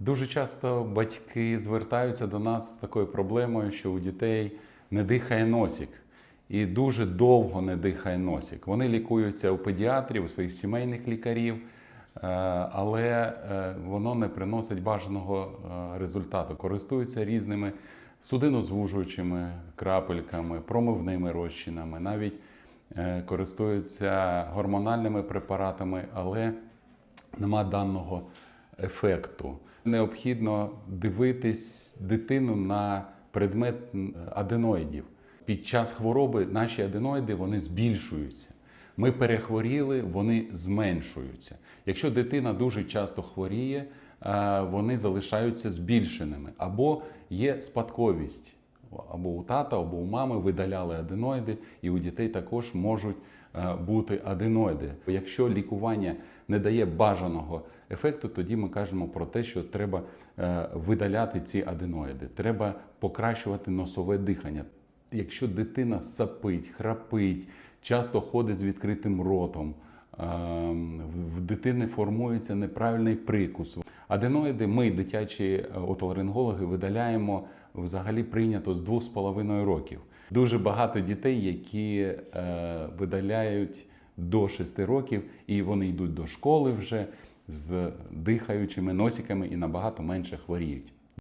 Дуже часто батьки звертаються до нас з такою проблемою, що у дітей не дихає носик. І дуже довго не дихає носик. Вони лікуються у педіатрів, у своїх сімейних лікарів, е, але е, воно не приносить бажаного е, результату. Користуються різними судинозвужуючими крапельками, промивними розчинами, навіть користуються гормональними препаратами, але нема даного ефекту. Необхідно дивитись дитину на предмет аденоїдів. Під час хвороби наші аденоїди вони збільшуються. Ми перехворіли, вони зменшуються. Якщо дитина дуже часто хворіє, е, вони залишаються збільшеними або є спадковість. Або у тата, або у мами видаляли аденоїди, і у дітей також можуть е, бути аденоїди. Якщо лікування не дає бажаного ефекту, тоді ми кажемо про те, що треба е, видаляти ці аденоїди, треба покращувати носове дихання. Якщо дитина сапить, храпить, часто ходить з відкритим ротом, ем, в дитини формується неправильний прикус. Аденоїди ми, дитячі отоларингологи, видаляємо взагалі прийнято з 2,5 років. Дуже багато дітей, які е, видаляють до 6 років, і вони йдуть до школи вже з дихаючими носиками і набагато менше хворіють.